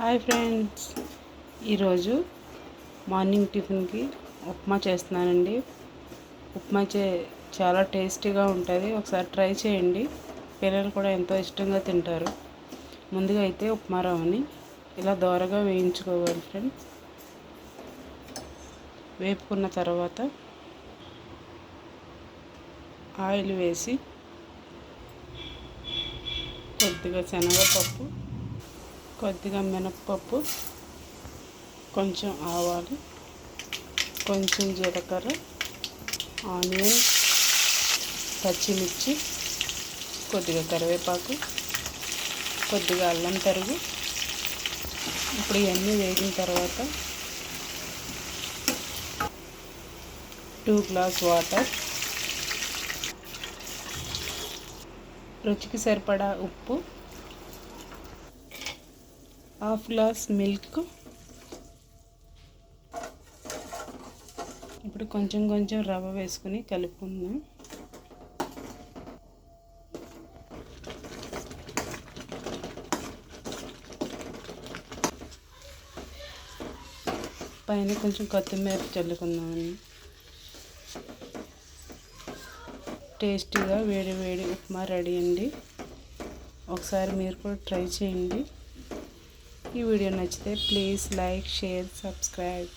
Hi friends. ఈరోజు morning టిఫిన్కి ఉప్మా చేస్తున్నానండి. ఉప్మా చే చాలా టేస్టీగా ఉంటుంది. ఒకసారి ట్రై చేయండి. పిల్లలు కూడా ఎంతో ఇష్టంగా తింటారు. ముందుగా అయితే ఉప్మా రవ్వని ఇలా దోరగా వేయించుకోవాలి ఫ్రెండ్స్. వేపుకున్న తర్వాత ఆయిల్ వేసి కొద్దిగా శనగపప్పు కొద్దిగా మినప్పప్పు కొంచెం ఆవాలు కొంచెం జీలకర్ర ఆనియన్ పచ్చిమిర్చి కొద్దిగా కరివేపాకు కొద్దిగా అల్లం తరుగు ఇప్పుడు ఇవన్నీ వేగిన తర్వాత టూ గ్లాస్ వాటర్. రుచికి సరిపడా ఉప్పు. Half glass milk. ఇప్పుడు కొంచెం కొంచెం రవ్వ వేసుకుని కలుపుకుందాం. పైన కొంచెం కొత్తిమీర చల్లుకుందామండి టేస్టీగా వేడి వేడి ఉప్మా రెడీ అండి. ఒకసారి మీరు కూడా ట్రై చేయండి. ఈ వీడియో నచ్చితే ప్లీజ్ లైక్ షేర్ సబ్స్క్రైబ్.